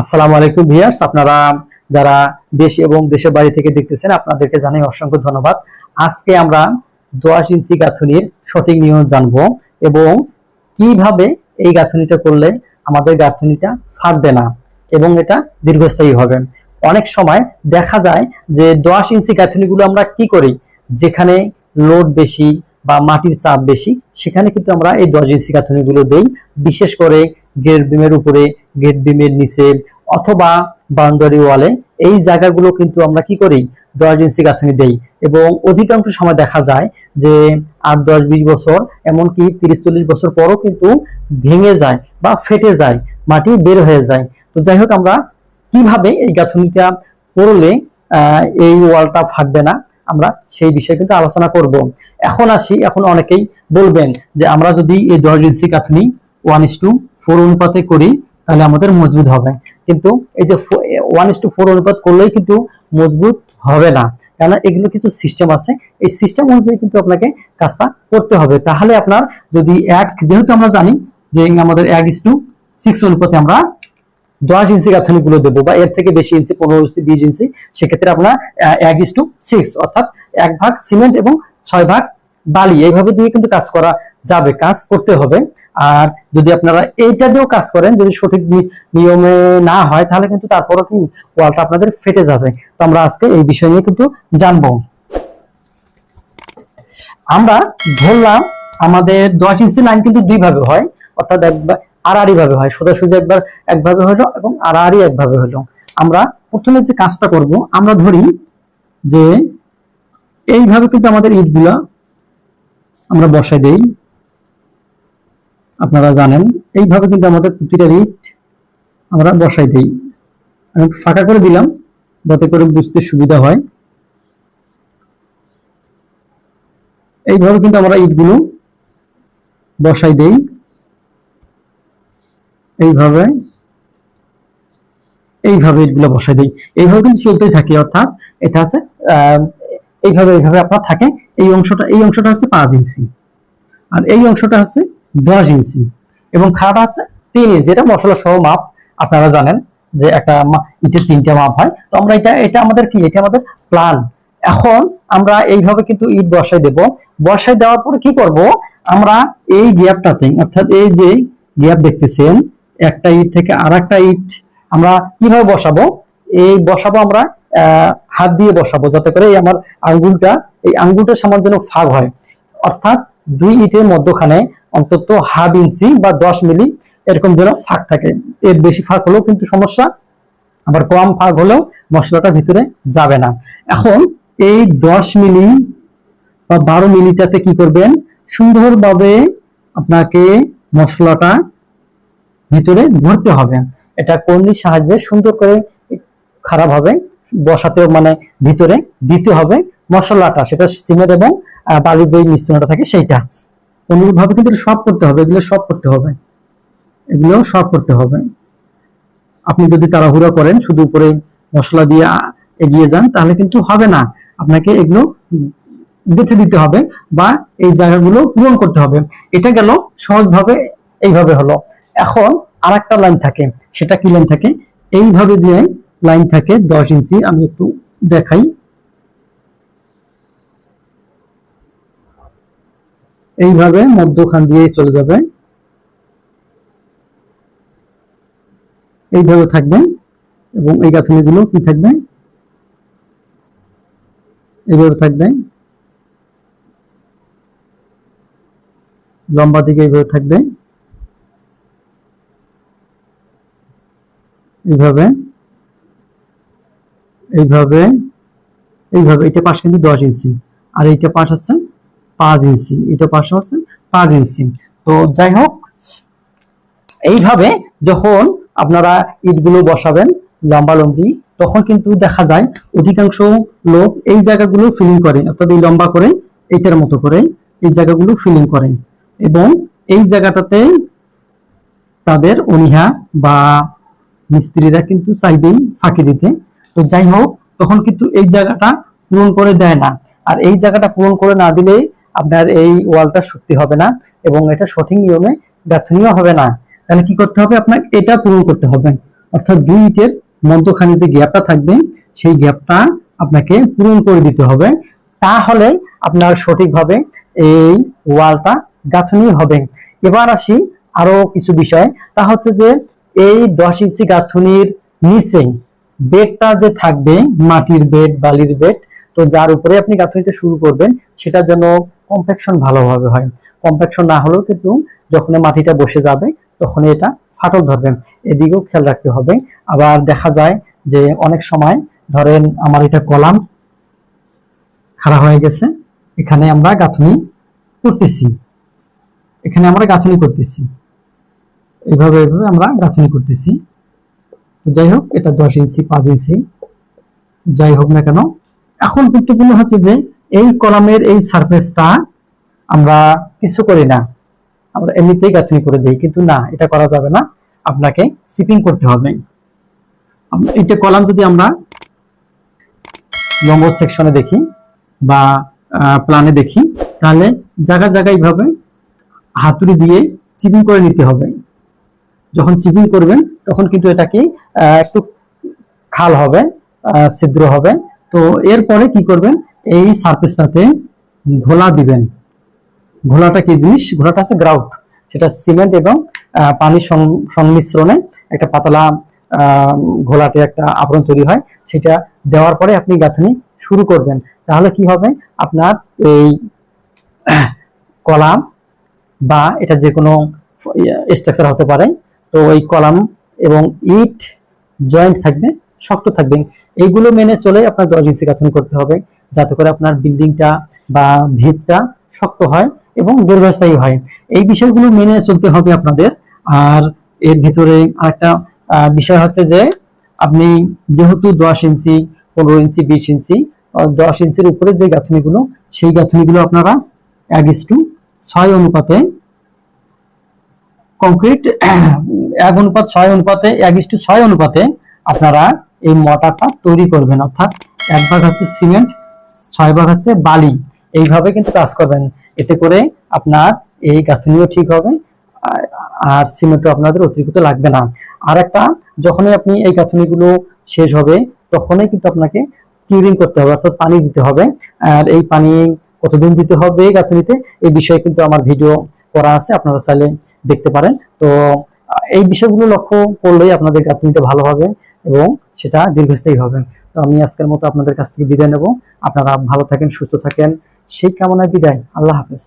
আসসালামু আলাইকুম ভিয়ার্স আপনারা যারা দেশ এবং দেশের বাইরে থেকে দেখতেছেন, আপনাদেরকে জানাই অসংখ্য ধন্যবাদ। আজকে আমরা দশ ইঞ্চি গাঁথুনির সঠিক নিয়ম জানব এবং কীভাবে এই গাঁথুনিটা করলে আমাদের গাঁথুনিটা ফাটবে না এবং এটা দীর্ঘস্থায়ী হবে। অনেক সময় দেখা যায় যে দশ ইঞ্চি গাঁথুনিগুলো আমরা কি করি? যেখানে লোড বেশি বা মাটির চাপ বেশি, সেখানে কিন্তু আমরা এই দশ ইঞ্চি গাঁথুনিগুলো দেই। বিশেষ করে গেট বিমের উপরে, গেট বিমের নিচে অথবা বাউন্ডারি ওয়ালে এই জায়গাগুলো কিন্তু আমরা কি করি? দশ ইঞ্চি গাঁথনি দেই এবং অধিকাংশ সময় দেখা যায় যে আট, দশ, বিশ বছর এমনকি তিরিশ, চল্লিশ বছর পরও কিন্তু ভেঙে যায় বা ফেটে যায়, মাটি বের হয়ে যায়। তো যাই হোক, আমরা কীভাবে এই গাঁথনিটা করলে এই ওয়ালটা ফাটবে না? আমরা সেই বিষয়ে কিন্তু আলোচনা করব। এখন আসি, এখন অনেকেই বলবেন যে আমরা যদি এই দশ ইঞ্চি গাঁথনি ওয়ান ইস টু ফোর অনুপাতে করি, তাহলে আমাদের মজবুত হবে। কিন্তু এই যে ওয়ান ইস টু ফোর অনুপাত করলেই কিন্তু মজবুত হবে না। কেন এগুলো কিছু সিস্টেম আছে। এই সিস্টেম অনুযায়ী কিন্তু আপনাকে কাজটা করতে হবে। তাহলে আপনার যদি এক, যেহেতু আমরা জানি যে আমাদের এক ইস টু সিক্স অনুপাতে আমরা দশ ইঞ্চি গাঁথনি গুলো দেবো বা এর থেকে বেশি ইঞ্চি, পনেরো ইঞ্চি, বিশ ইঞ্চি, সেক্ষেত্রে আপনার এক ইস টু সিক্স অর্থাৎ এক ভাগ সিমেন্ট এবং ছয় ভাগ বালি, এইভাবে দিয়ে কিন্তু কাজ করা যাবে, কাজ করতে হবে। আর যদি আপনারা এইটা দিয়েও কাজ করেন, যদি সঠিক নিয়মে না হয়, তাহলে কিন্তু তারপরও কি ওয়ালটা আপনাদের ফেটে যাবে। তো আমরা আজকে এই বিষয় নিয়ে কিন্তু জানব। আমরা ধরলাম আমাদের দশ ইঞ্চি লাইন কিন্তু দুই ভাবে হয়, অর্থাৎ একবার আড়াআড়ি ভাবে হয়। সোজাসুজি একবার একভাবে হলো এবং আড়াআড়ি একভাবে হলো। আমরা প্রথমে যে কাজটা করব, আমরা ধরি যে এইভাবে কিন্তু আমাদের ইটগুলা আমরা বসাই দেই। আপনারা জানেন, এইভাবে কিন্তু আমাদের প্রতিটা ইট আমরা বসাই দেই। আমি ফাঁকা করে দিলাম, যাতে করে বুঝতে সুবিধা হয়। এইভাবে কিন্তু আমরা ইটগুলো বসাই দেই। এইভাবে এইভাবে ইটগুলো বসাই দেই। এইভাবে কিন্তু চলতেই থাকে, অর্থাৎ এটা হচ্ছে এইভাবে এইভাবে আপনার থাকে। এই অংশটা এই অংশটা হচ্ছে পাঁচ ইঞ্চি। আর এই অংশটা হচ্ছে দশ ইঞ্চি। এবং খাড়াটা হচ্ছে তিন ইঞ্চি। এটা মশলা সহ মাপ, আপনারা জানেন যে একটা ইটের তিনটা মাপ হয়। তো আমরা এটা এটা আমাদের কি? এটা আমাদের প্ল্যান এখন আমরা এইভাবে কিন্তু ইট বসাই দেব। বসাই দেওয়ার পর কি করব? আমরা এই গ্যাপটাতে, অর্থাৎ এই যে গ্যাপ দেখতেছেন, একটা ইট থেকে আর একটা ইট আমরা কীভাবে বসাবো? এই বসাবো আমরা হাত দিয়ে বসাবো, যাতে করে এই আমার আঙ্গুলটা, এই আঙ্গুলটার সমান যেন ফাঁক হয়। অর্থাৎ দুই ইটের মধ্যখানে অন্তত হাফ ইঞ্চি বা দশ মিলি এরকম যেন ফাঁক থাকে। এর বেশি ফাঁক হলেও কিন্তু সমস্যা, আবার কম ফাঁক হলেও মশলাটা ভিতরে যাবে না। এখন এই দশ মিলি বা বারো মিলিটাতে কি করবেন? সুন্দরভাবে আপনাকে মশলাটা ভিতরে ভরতে হবে। এটা কর্নির সাহায্যে সুন্দর করে খারাপ হবে? বসাতে মানে ভিতরে দিতে হবে মশলাটা, সেটা সিমেন্ট এবং বালির যে মিশ্রণটা থাকে সেইটা। অনুরূপভাবে কিন্তু সব করতে হবে, এগুলো সব করতে হবে। এগুলো সব করতে হবে। আপনি যদি তাড়াহুড়া করেন, শুধু উপরে মশলা দিয়ে এগিয়ে যান, তাহলে কিন্তু হবে না। আপনাকে এগুলো গেঁথে দিতে হবে বা এই জায়গাগুলো পূরণ করতে হবে। এটা গেল, সহজভাবে এইভাবে হলো। এখন আর লাইন থাকে, সেটা কি লাইন থাকে? এইভাবে যে লাইন থাকে দশ ইঞ্চি, আমি একটু দেখাই। এইভাবে মধ্যখান দিয়ে চলে যাবে। এইভাবে থাকবে এবং এই গাঁথনিগুলো কি থাকবে? এইভাবে থাকবে। লম্বা দিকে এইভাবে থাকবে। এইভাবে এইভাবে এইভাবে এটা পাশ কিন্তু দশ ইঞ্চি। আর এইটা পাশ হচ্ছে পাঁচ ইঞ্চি। এটা পাশ হচ্ছে পাঁচ ইঞ্চি। তো যাই হোক, এইভাবে যখন আপনারা ইটগুলো বসাবেন লম্বা লম্বি, তখন কিন্তু দেখা যায় অধিকাংশ লোক এই জায়গাগুলো ফিলিং করে, অর্থাৎ এই লম্বা করে, এইটার মতো করে এই জায়গাগুলো ফিলিং করে। এবং এই জায়গাটাতে তাদের অনীহা বা মিস্ত্রিরা কিন্তু চাইবেই ফাঁকি দিতে। তো যাই হোক, তখন কিন্তু এই জায়গাটা পূরণ করে দেয় না। আর এই জায়গাটা পূরণ করে না দিলেই আপনার এই ওয়ালটা সত্যি হবে না এবং এটা সঠিক নিয়মে গাঁথনিও হবে না। তাহলে কি করতে হবে আপনাকে? এটা পূরণ করতে হবে। অর্থাৎ দুই ইটের মধ্যখানে যে গ্যাপটা থাকবে, সেই গ্যাপটা আপনাকে পূরণ করে দিতে হবে। তাহলে আপনার সঠিকভাবে এই ওয়ালটা গাঁথনি হবে। এবার আসি আরও কিছু বিষয়। তা হচ্ছে যে এই দশ ইঞ্চি গাঁথনির নিচে বেডটা যে থাকবে, মাটির বেড, বালির বেড, তো যার উপরে আপনি গাঁথনিটা শুরু করবেন সেটা যেন কমপ্লেকশন ভালোভাবে হয়। কমপ্লেকশন না হলেও কিন্তু যখন মাটিটা বসে যাবে, তখন এটা ফাটল ধরবে। এদিকেও খেয়াল রাখতে হবে। আবার দেখা যায় যে অনেক সময় ধরেন আমার এটা কলাম খাড়া হয়ে গেছে, এখানে আমরা গাঁথনি করতেছি। এখানে আমরা গাঁথনি করতেছি। এইভাবে এইভাবে আমরা গাঁথনি করতেছি। যাই হোক, এটা দশ ইঞ্চি, পাঁচ ইঞ্চি। যাই হোক না কেন, এখন গুরুত্বপূর্ণ হচ্ছে যে এই কলামের এই সারফেসটা আমরা কিছু করি না। আমরা এমনিতেই গাঁথনি করে দিই, কিন্তু না, এটা করা যাবে না। আপনাকে সিপিং করতে হবে। এটা কলাম যদি আমরা লম্ব সেকশনে দেখি বা প্ল্যানে দেখি, তাহলে জায়গা জায়গায় এইভাবে হাতুড়ি দিয়ে চিপিং করে নিতে হবে। যখন চিপিং করবেন, তখন কিন্তু এটা কি একটু খাল হবে ছিদ্র হবে। তো এরপরে কি করবেন, এই সারফেসটাতে ঘোলা দিবেন। ঘোলাটা কি জিনিস? ঘোলাটা আছে গ্রাউট সেটা সিমেন্ট এবং পানির সংমিশ্রণে একটা পাতলা ঘোলাটে একটা আবরণ তৈরি হয়। সেটা দেওয়ার পরে আপনি গাঁথনি শুরু করবেন। তাহলে কি হবে, আপনার এই কলাম বা এটা যে কোনো স্ট্রাকচার হতে পারে। তো এই কলাম এবং ইট জয়েন্ট থাকবে, শক্ত থাকবে। এইগুলো মেনে চলে আপনার দশ ইঞ্চি গাঁথনি করতে হবে, যাতে করে আপনার বিল্ডিংটা বা ভিতটা শক্ত হয় এবং দীর্ঘস্থায়ী হয়। এই বিষয়গুলো মেনে চলতে হবে আপনাদের। আর এর ভিতরে আরেকটা বিষয় হচ্ছে যে আপনি যেহেতু দশ ইঞ্চি, পনেরো ইঞ্চি, বিশ ইঞ্চি দশ ইঞ্চির উপরে যে গাঁথনিগুলো, সেই গাঁথনিগুলো আপনারা এক ইস্টু ছয় অনুপাতে কংক্রিট, এক অনুপাত, ছয় অনুপাতে, এক ইস্টু ছয় অনুপাতে আপনারা এই মটারটা তৈরি করবেন। অর্থাৎ এক ভাগ হচ্ছে সিমেন্ট, ছয় ভাগ হচ্ছে বালি। এইভাবে কিন্তু কাজ করবেন। এতে করে আপনার এই গাঁথনিও ঠিক হবে, আর সিমেন্টও আপনাদের অতিরিক্ত লাগবে না। আর একটা যখনই আপনি এই গাঁথনিগুলো শেষ হবে, তখনই কিন্তু আপনাকে কিউরিং করতে হবে, অর্থাৎ পানি দিতে হবে। আর এই পানি কতদিন দিতে হবে গাঁথনিতে এই বিষয়ে কিন্তু আমার ভিডিও করা আছে, আপনারা চাইলে দেখতে পারেন। তো, এই বিষয়গুলো লক্ষ্য করলেই আপনাদের গাঁথনিটা ভালো হবে এবং সেটা দীর্ঘস্থায়ী হবে। তো আমি আজকের মতো আপনাদের কাছ থেকে বিদায় নেব। আপনারা ভালো থাকেন, সুস্থ থাকেন। সেই কামনায় বিদায়। আল্লাহ হাফেজ।